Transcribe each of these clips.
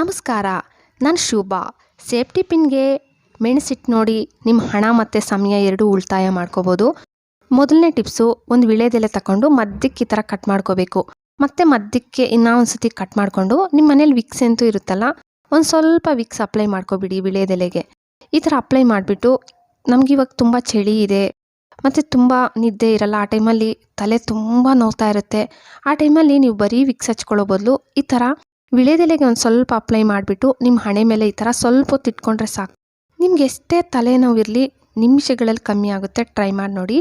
ನಮಸ್ಕಾರ, ನಾನು ಶುಭಾ. ಸೇಫ್ಟಿ ಪಿನ್ಗೆ ಮೆಣಸಿಟ್ಟು ನೋಡಿ ನಿಮ್ಮ ಹಣ ಮತ್ತು ಸಮಯ ಎರಡೂ ಉಳಿತಾಯ ಮಾಡ್ಕೋಬೋದು. ಮೊದಲನೇ ಟಿಪ್ಸು, ಒಂದು ವಿಳೆದೆಲೆ ತಗೊಂಡು ಮಧ್ಯಕ್ಕೆ ಈ ಥರ ಕಟ್ ಮಾಡ್ಕೋಬೇಕು. ಮತ್ತು ಮಧ್ಯಕ್ಕೆ ಇನ್ನೂ ಒಂದು ಸತಿ ಕಟ್ ಮಾಡಿಕೊಂಡು ನಿಮ್ಮ ಮನೇಲಿ ವಿಕ್ಸ್ ಅಂತೂ ಇರುತ್ತಲ್ಲ, ಒಂದು ಸ್ವಲ್ಪ ವಿಕ್ಸ್ ಅಪ್ಲೈ ಮಾಡ್ಕೊಬಿಡಿ ವಿಳೆದೆಲೆಗೆ. ಈ ಥರ ಅಪ್ಲೈ ಮಾಡಿಬಿಟ್ಟು ನಮ್ಗೆ ಇವಾಗ ತುಂಬ ಚಳಿ ಇದೆ, ಮತ್ತು ತುಂಬ ನಿದ್ದೆ ಇರಲ್ಲ, ಆ ಟೈಮಲ್ಲಿ ತಲೆ ತುಂಬ ನೋವ್ತಾ ಇರುತ್ತೆ. ಆ ಟೈಮಲ್ಲಿ ನೀವು ಬರೀ ವಿಕ್ಸ್ ಹಚ್ಕೊಳ್ಳೋ ಬದಲು ಈ ಥರ ವಿಳೆದೆಲೆಗೆ ಒಂದು ಸ್ವಲ್ಪ ಅಪ್ಲೈ ಮಾಡಿಬಿಟ್ಟು ನಿಮ್ಮ ಹಣೆ ಮೇಲೆ ಈ ಥರ ಸ್ವಲ್ಪ ಹೊತ್ತು ಇಟ್ಕೊಂಡ್ರೆ ಸಾಕು. ನಿಮ್ಗೆ ಎಷ್ಟೇ ತಲೆನೋವಿರಲಿ ನಿಮಿಷಗಳಲ್ಲಿ ಕಮ್ಮಿ ಆಗುತ್ತೆ. ಟ್ರೈ ಮಾಡಿ ನೋಡಿ.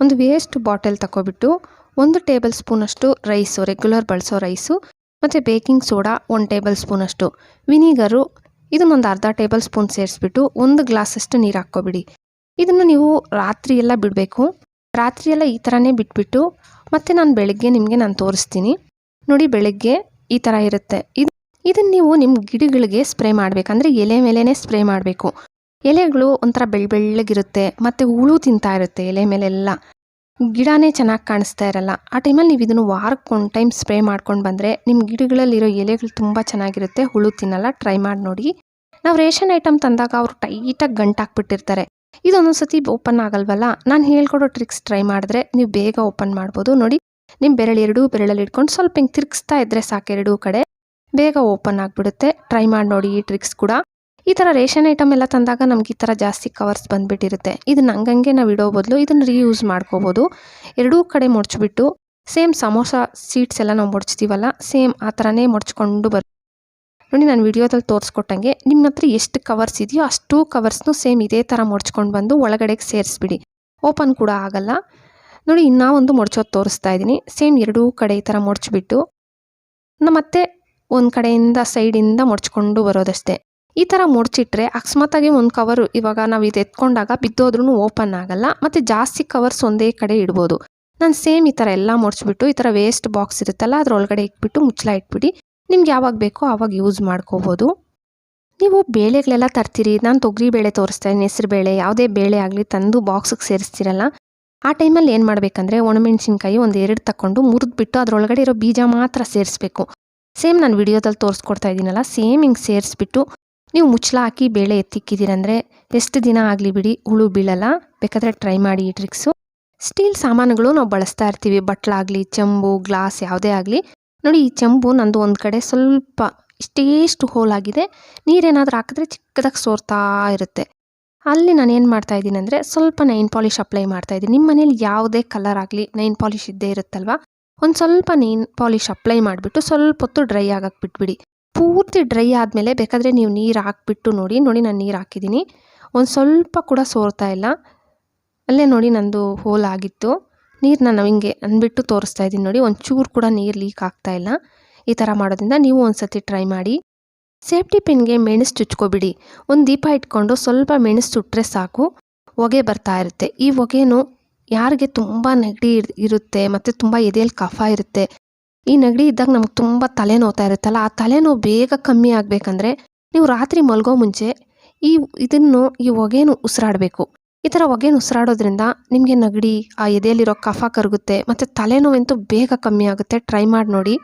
ಒಂದು ವೇಸ್ಟ್ ಬಾಟಲ್ ತಗೊಬಿಟ್ಟು ಒಂದು ಟೇಬಲ್ ಸ್ಪೂನಷ್ಟು ರೈಸು ರೆಗ್ಯುಲರ್ ಬಳಸೋ ರೈಸು ಮತ್ತು ಬೇಕಿಂಗ್ ಸೋಡಾ ಒಂದು ಟೇಬಲ್ ಸ್ಪೂನಷ್ಟು ವಿನಿಗರು ಇದನ್ನೊಂದು ಅರ್ಧ ಟೇಬಲ್ ಸ್ಪೂನ್ ಸೇರಿಸ್ಬಿಟ್ಟು ಒಂದು ಗ್ಲಾಸಷ್ಟು ನೀರು ಹಾಕ್ಕೊಬಿಡಿ. ಇದನ್ನು ನೀವು ರಾತ್ರಿ ಎಲ್ಲ ಬಿಡಬೇಕು. ರಾತ್ರಿ ಎಲ್ಲ ಈ ಥರನೇ ಬಿಟ್ಬಿಟ್ಟು ಮತ್ತು ನಾನು ಬೆಳಗ್ಗೆ ನಿಮಗೆ ನಾನು ತೋರಿಸ್ತೀನಿ. ನೋಡಿ ಬೆಳಗ್ಗೆ ಈ ಥರ ಇರುತ್ತೆ. ಇದು ಇದನ್ನು ನೀವು ನಿಮ್ಮ ಗಿಡಗಳಿಗೆ ಸ್ಪ್ರೇ ಮಾಡಬೇಕಂದ್ರೆ ಎಲೆ ಮೇಲೇ ಸ್ಪ್ರೇ ಮಾಡಬೇಕು. ಎಲೆಗಳು ಒಂಥರ ಬೆಳ್ ಬೆಳ್ಳಗಿರುತ್ತೆ. ಮತ್ತು ಹುಳು ತಿಂತಾ ಇರುತ್ತೆ ಎಲೆ ಮೇಲೆಲ್ಲ. ಗಿಡನೇ ಚೆನ್ನಾಗಿ ಕಾಣಿಸ್ತಾ ಇರಲ್ಲ. ಆ ಟೈಮಲ್ಲಿ ನೀವು ಇದನ್ನು ವಾರಕ್ಕೆ ಒಂದು ಟೈಮ್ ಸ್ಪ್ರೇ ಮಾಡ್ಕೊಂಡು ಬಂದರೆ ನಿಮ್ಮ ಗಿಡಗಳಲ್ಲಿರೋ ಎಲೆಗಳು ತುಂಬ ಚೆನ್ನಾಗಿರುತ್ತೆ. ಹುಳು ತಿನ್ನಲ್ಲ. ಟ್ರೈ ಮಾಡಿ ನೋಡಿ. ನಾವು ರೇಷನ್ ಐಟಮ್ ತಂದಾಗ ಅವರು ಟೈಟಾಗಿ ಗಂಟಾಕ್ಬಿಟ್ಟಿರ್ತಾರೆ. ಇದೊಂದೊಂದು ಸತಿ ಓಪನ್ ಆಗಲ್ವಲ್ಲ? ನಾನು ಹೇಳ್ಕೊಡೋ ಟ್ರಿಕ್ಸ್ ಟ್ರೈ ಮಾಡಿದ್ರೆ ನೀವು ಬೇಗ ಓಪನ್ ಮಾಡ್ಬೋದು. ನೋಡಿ ನಿಮ್ಮ ಬೆರಳು ಎರಡೂ ಬೆರಳಲ್ಲಿ ಇಟ್ಕೊಂಡು ಸ್ವಲ್ಪ ಹಿಂಗೆ ತಿರುಗಿಸ್ತಾ ಇದ್ದರೆ ಸಾಕು ಎರಡೂ ಕಡೆ. ಬೇಗ ಓಪನ್ ಆಗಿಬಿಡುತ್ತೆ. ಟ್ರೈ ಮಾಡಿ ನೋಡಿ ಈ ಟ್ರಿಕ್ಸ್ ಕೂಡ. ಈ ಥರ ರೇಷನ್ ಐಟಮ್ ಎಲ್ಲ ತಂದಾಗ ನಮ್ಗೆ ಈ ಥರ ಜಾಸ್ತಿ ಕವರ್ಸ್ ಬಂದುಬಿಟ್ಟಿರುತ್ತೆ. ಇದನ್ನ ಹಂಗಂಗೆ ನಾವು ಇಡೋ ಬದಲು ಇದನ್ನು ರೀಯೂಸ್ ಮಾಡ್ಕೋಬೋದು. ಎರಡೂ ಕಡೆ ಮುಡ್ಚಿಬಿಟ್ಟು ಸೇಮ್ ಸಮೋಸ ಸೀಟ್ಸ್ ಎಲ್ಲ ನಾವು ಮುಡ್ಚ್ತೀವಲ್ಲ ಸೇಮ್ ಆ ಥರನೇ ಮುಡ್ಚ್ಕೊಂಡು ಬರ್ ನೋಡಿ ನಾನು ವಿಡಿಯೋದಲ್ಲಿ ತೋರಿಸ್ಕೊಟ್ಟಂಗೆ ನಿಮ್ಮ ಹತ್ರ ಎಷ್ಟು ಕವರ್ಸ್ ಇದೆಯೋ ಅಷ್ಟು ಕವರ್ಸ್ನು ಸೇಮ್ ಇದೇ ಥರ ಮುಡ್ಚ್ಕೊಂಡು ಬಂದು ಒಳಗಡೆಗೆ ಸೇರಿಸ್ಬಿಡಿ. ಓಪನ್ ಕೂಡ ಆಗಲ್ಲ. ನೋಡಿ ಇನ್ನೂ ಒಂದು ಮೊಡ್ಚೋದು ತೋರಿಸ್ತಾ ಇದ್ದೀನಿ. ಸೇಮ್ ಎರಡೂ ಕಡೆ ಈ ಥರ ಮೊಡ್ಚಿಬಿಟ್ಟು ಮತ್ತೆ ಒಂದು ಕಡೆಯಿಂದ ಸೈಡಿಂದ ಮುಡ್ಚ್ಕೊಂಡು ಬರೋದಷ್ಟೇ. ಈ ಥರ ಮುಡ್ಚಿಟ್ರೆ ಅಕಸ್ಮಾತಾಗಿ ಒಂದು ಕವರು ಇವಾಗ ನಾವು ಇದು ಎತ್ಕೊಂಡಾಗ ಬಿದ್ದೋದ್ರೂ ಓಪನ್ ಆಗಲ್ಲ. ಮತ್ತು ಜಾಸ್ತಿ ಕವರ್ಸ್ ಒಂದೇ ಕಡೆ ಇಡ್ಬೋದು. ನಾನು ಸೇಮ್ ಈ ಥರ ಎಲ್ಲ ಮುಡ್ಚ್ಬಿಟ್ಟು ಈ ಥರ ವೇಸ್ಟ್ ಬಾಕ್ಸ್ ಇರುತ್ತಲ್ಲ, ಅದ್ರೊಳಗಡೆ ಇಟ್ಬಿಟ್ಟು ಮುಚ್ಚಲ ಇಟ್ಬಿಡಿ. ನಿಮ್ಗೆ ಯಾವಾಗ ಬೇಕೋ ಆವಾಗ ಯೂಸ್ ಮಾಡ್ಕೋಬೋದು. ನೀವು ಬೇಳೆಗಳೆಲ್ಲ ತರ್ತೀರಿ. ನಾನು ತೊಗರಿ ಬೇಳೆ ತೋರಿಸ್ತಾ ಇದ್ದೀನಿ. ಹೆಸ್ರು ಬೇಳೆ, ಯಾವುದೇ ಬೇಳೆ ಆಗಲಿ ತಂದು ಬಾಕ್ಸಿಗೆ ಸೇರಿಸ್ತೀರಲ್ಲ ಆ ಟೈಮಲ್ಲಿ ಏನು ಮಾಡಬೇಕಂದ್ರೆ ಒಣಮೆಣ್ಸಿನ್ಕಾಯಿ ಒಂದು ಎರಡು ತಗೊಂಡು ಮುರಿದ್ಬಿಟ್ಟು ಅದರೊಳಗಡೆ ಇರೋ ಬೀಜ ಮಾತ್ರ ಸೇರಿಸ್ಬೇಕು. ಸೇಮ್ ನಾನು ವಿಡಿಯೋದಲ್ಲಿ ತೋರಿಸ್ಕೊಡ್ತಾ ಇದ್ದೀನಲ್ಲ, ಸೇಮ್ ಹಿಂಗೆ ಸೇರಿಸ್ಬಿಟ್ಟು ನೀವು ಮುಚ್ಚಳ ಹಾಕಿ ಬೇಳೆ ಎತ್ತಿಕ್ಕಿದ್ದೀರಂದರೆ ಎಷ್ಟು ದಿನ ಆಗಲಿ ಬಿಡಿ, ಹುಳು ಬೀಳಲ್ಲ, ಬೇಕಾದರೆ ಟ್ರೈ ಮಾಡಿ ಈ ಟ್ರಿಕ್ಸು ಸ್ಟೀಲ್ ಸಾಮಾನುಗಳು ನಾವು ಬಳಸ್ತಾ ಇರ್ತೀವಿ ಬಟ್ಲಾಗಲಿ ಚೆಂಬು, ಗ್ಲಾಸ್ ಯಾವುದೇ ಆಗಲಿ. ನೋಡಿ ಈ ಚೆಂಬು ನಂದು ಒಂದು ಕಡೆ ಸ್ವಲ್ಪ ಇಷ್ಟೇಷ್ಟು ಹೋಲಾಗಿದೆ ನೀರೇನಾದರೂ ಹಾಕಿದ್ರೆ ಚಿಕ್ಕದಾಗಿ ಸೋರ್ತಾ ಇರುತ್ತೆ. ಅಲ್ಲಿ ನಾನು ಏನು ಮಾಡ್ತಾ ಇದ್ದೀನಿ ಅಂದರೆ ಸ್ವಲ್ಪ ನೈನ್ ಪಾಲಿಶ್ ಅಪ್ಲೈ ಮಾಡ್ತಾ ಇದ್ದೀನಿ. ನಿಮ್ಮ ಮನೇಲಿ ಯಾವುದೇ ಕಲರ್ ಆಗಲಿ ನೈನ್ ಪಾಲಿಶ್ ಇದ್ದೇ ಇರುತ್ತಲ್ವ? ಒಂದು ಸ್ವಲ್ಪ ನೈನ್ ಪಾಲಿಶ್ ಅಪ್ಲೈ ಮಾಡಿಬಿಟ್ಟು ಸ್ವಲ್ಪ ಹೊತ್ತು ಡ್ರೈ ಆಗಕ್ಕೆ ಬಿಟ್ಬಿಡಿ. ಪೂರ್ತಿ ಡ್ರೈ ಆದಮೇಲೆ ಬೇಕಾದರೆ ನೀವು ನೀರು ಹಾಕ್ಬಿಟ್ಟು ನೋಡಿ ನೋಡಿ ನಾನು ನೀರು ಹಾಕಿದ್ದೀನಿ. ಒಂದು ಸ್ವಲ್ಪ ಕೂಡ ಸೋರ್ತಾ ಇಲ್ಲ. ಅಲ್ಲೇ ನೋಡಿ ನಂದು ಹೋಲ್ ಆಗಿತ್ತು. ನೀರನ್ನ ನಾನು ಹಿಂಗೆ ಅಂದ್ಬಿಟ್ಟು ತೋರಿಸ್ತಾ ಇದ್ದೀನಿ ನೋಡಿ, ಒಂಚೂರು ಕೂಡ ನೀರು ಲೀಕ್ ಆಗ್ತಾ ಇಲ್ಲ. ಈ ಥರ ಮಾಡೋದ್ರಿಂದ ನೀವು ಒಂದು ಸತಿ ಟ್ರೈ ಮಾಡಿ. ಸೇಫ್ಟಿ ಪಿನ್ಗೆ ಮೆಣಸು ಚುಚ್ಕೊಬಿಡಿ. ಒಂದು ದೀಪ ಇಟ್ಕೊಂಡು ಸ್ವಲ್ಪ ಮೆಣಸು ಸುಟ್ಟರೆ ಸಾಕು. ಹೊಗೆ ಬರ್ತಾ ಇರುತ್ತೆ. ಈ ಹೊಗೆನು ಯಾರಿಗೆ ತುಂಬ ನೆಗಡಿ ಇರುತ್ತೆ ಮತ್ತು ತುಂಬ ಎದೆಯಲ್ಲಿ ಕಫ ಇರುತ್ತೆ. ಈ ನೆಗಡಿ ಇದ್ದಾಗ ನಮ್ಗೆ ತುಂಬ ತಲೆನೋವ್ತಾ ಇರುತ್ತಲ್ಲ, ಆ ತಲೆನೋವು ಬೇಗ ಕಮ್ಮಿ ಆಗಬೇಕಂದ್ರೆ ನೀವು ರಾತ್ರಿ ಮಲ್ಗೋ ಮುಂಚೆ ಈ ಇದನ್ನು, ಈ ಹೊಗೆನು ಉಸಿರಾಡಬೇಕು. ಈ ಥರ ಹೊಗೆನ ಉಸಿರಾಡೋದ್ರಿಂದ ನಿಮಗೆ ನೆಗಡಿ, ಆ ಎದೆಯಲ್ಲಿರೋ ಕಫ ಕರಗುತ್ತೆ, ಮತ್ತು ತಲೆನೋವಂತೂ ಬೇಗ ಕಮ್ಮಿ ಆಗುತ್ತೆ. ಟ್ರೈ ಮಾಡಿ ನೋಡಿ.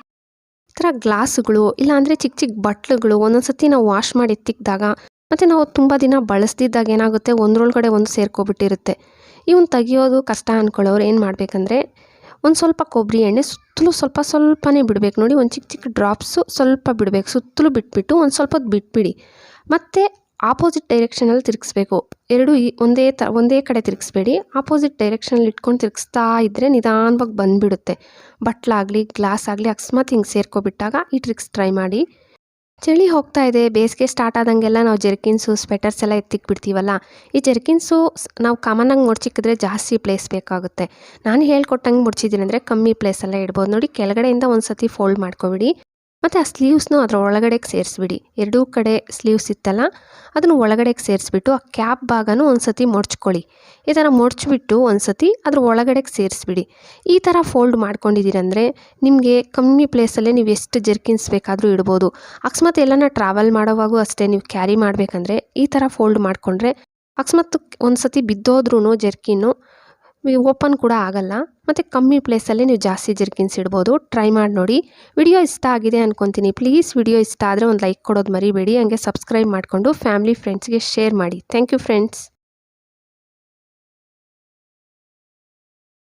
ಥರ ಗ್ಲಾಸ್ಗಳು, ಇಲ್ಲಾಂದರೆ ಚಿಕ್ಕ ಚಿಕ್ಕ ಬಟ್ಲುಗಳು ಒಂದೊಂದು ಸತಿ ನಾವು ವಾಶ್ ಮಾಡಿ ಎತ್ತಿಕ್ಕಿದಾಗ ಮತ್ತು ನಾವು ತುಂಬ ದಿನ ಬಳಸ್ದಿದ್ದಾಗ ಏನಾಗುತ್ತೆ ಒಂದರೊಳಗಡೆ ಒಂದು ಸೇರ್ಕೊಬಿಟ್ಟಿರುತ್ತೆ. ಇವನ್ ತೆಗಿಯೋದು ಕಷ್ಟ ಅಂದ್ಕೊಳ್ಳೋರು ಏನು ಮಾಡಬೇಕಂದ್ರೆ ಒಂದು ಸ್ವಲ್ಪ ಕೊಬ್ಬರಿ ಎಣ್ಣೆ ಸುತ್ತಲೂ ಸ್ವಲ್ಪ ಸ್ವಲ್ಪನೇ ಬಿಡಬೇಕು. ನೋಡಿ ಒಂದು ಚಿಕ್ಕ ಚಿಕ್ಕ ಡ್ರಾಪ್ಸು ಸ್ವಲ್ಪ ಬಿಡಬೇಕು. ಸುತ್ತಲೂ ಬಿಟ್ಬಿಟ್ಟು ಒಂದು ಸ್ವಲ್ಪ ಬಿಟ್ಬಿಡಿ. ಮತ್ತು ಆಪೋಸಿಟ್ ಡೈರೆಕ್ಷನಲ್ಲಿ ತಿರುಗಿಸ್ಬೇಕು. ಎರಡು ಈ ಒಂದೇ ತ, ಒಂದೇ ಕಡೆ ತಿರುಗಿಸ್ಬೇಡಿ. ಆಪೋಸಿಟ್ ಡೈರೆಕ್ಷನಲ್ಲಿ ಇಟ್ಕೊಂಡು ತಿರುಗಿಸ್ತಾ ಇದ್ದರೆ ನಿಧಾನವಾಗಿ ಬಂದುಬಿಡುತ್ತೆ. ಬಟ್ಲಾಗಲಿ ಗ್ಲಾಸ್ ಆಗಲಿ ಅಕಸ್ಮಾತ್ ಹಿಂಗೆ ಸೇರ್ಕೊಬಿಟ್ಟಾಗ ಈ ಟ್ರಿಕ್ಸ್ ಟ್ರೈ ಮಾಡಿ. ಚಳಿ ಹೋಗ್ತಾ ಇದೆ. ಬೇಸಿಗೆ ಸ್ಟಾರ್ಟ್ ಆದಂಗೆಲ್ಲ ನಾವು ಜರ್ಕಿನ್ಸು ಸ್ವೆಟರ್ಸ್ ಎಲ್ಲ ಎತ್ತಿಕ್ಬಿಡ್ತೀವಲ್ಲ ಈ ಜರ್ಕಿನ್ಸು ನಾವು ಕಾಮನ್ನಾಗಿ ಮುಡ್ಚಿಕ್ಕಿದ್ರೆ ಜಾಸ್ತಿ ಪ್ಲೇಸ್ ಬೇಕಾಗುತ್ತೆ. ನಾನು ಹೇಳ್ಕೊಟ್ಟಂಗೆ ಮುಡ್ಚಿದ್ದೀನಿ ಅಂದರೆ ಕಮ್ಮಿ ಪ್ಲೇಸೆಲ್ಲ ಇಡ್ಬೋದು. ನೋಡಿ, ಕೆಳಗಡೆಯಿಂದ ಒಂದು ಸತಿ ಫೋಲ್ಡ್ ಮಾಡ್ಕೊಬಿಡಿ. ಮತ್ತು ಆ ಸ್ಲೀವ್ಸ್ನು ಅದರ ಒಳಗಡೆಗೆ ಸೇರಿಸ್ಬಿಡಿ. ಎರಡೂ ಕಡೆ ಸ್ಲೀವ್ಸ್ ಇತ್ತಲ್ಲ, ಅದನ್ನು ಒಳಗಡೆಗೆ ಸೇರಿಸ್ಬಿಟ್ಟು ಆ ಕ್ಯಾಪ್ ಭಾಗನೂ ಒಂದು ಸತಿ ಮೊಡ್ಚ್ಕೊಳ್ಳಿ ಈ ಥರ ಮೊಡ್ಚಿಬಿಟ್ಟು ಒಂದು ಸತಿ ಅದ್ರ ಒಳಗಡೆಗೆ ಸೇರಿಸ್ಬಿಡಿ. ಈ ಥರ ಫೋಲ್ಡ್ ಮಾಡ್ಕೊಂಡಿದ್ದೀರಂದರೆ ನಿಮಗೆ ಕಮ್ಮಿ ಪ್ಲೇಸಲ್ಲೇ ನೀವು ಎಷ್ಟು ಜರ್ಕಿನ್ಸ್ ಬೇಕಾದರೂ ಇಡ್ಬೋದು. ಅಕಸ್ಮಾತ್ ಎಲ್ಲನ ಟ್ರಾವೆಲ್ ಮಾಡೋವಾಗೂ ಅಷ್ಟೇ ನೀವು ಕ್ಯಾರಿ ಮಾಡಬೇಕಂದ್ರೆ ಈ ಥರ ಫೋಲ್ಡ್ ಮಾಡಿಕೊಂಡ್ರೆ ಅಕಸ್ಮಾತ್ ಒಂದು ಸತಿ ಬಿದ್ದೋದ್ರೂ ಜರ್ಕಿನ್ನು ಓಪನ್ ಕೂಡ ಆಗಲ್ಲ. ಮತ್ತು ಕಮ್ಮಿ ಪ್ಲೇಸಲ್ಲಿ ನೀವು ಜಾಸ್ತಿ ಜರ್ಕಿನ್ಸ್ ಇಡ್ಬೋದು. ಟ್ರೈ ಮಾಡಿ ನೋಡಿ. ವಿಡಿಯೋ ಇಷ್ಟ ಆಗಿದೆ ಅಂದ್ಕೊತೀನಿ ಪ್ಲೀಸ್ ವಿಡಿಯೋ ಇಷ್ಟ ಆದರೆ ಒಂದು ಲೈಕ್ ಕೊಡೋದು ಮರಿಬೇಡಿ. ಹಂಗೆ ಸಬ್ಸ್ಕ್ರೈಬ್ ಮಾಡಿಕೊಂಡು ಫ್ಯಾಮಿಲಿ ಫ್ರೆಂಡ್ಸ್ಗೆ ಶೇರ್ ಮಾಡಿ. Thank you friends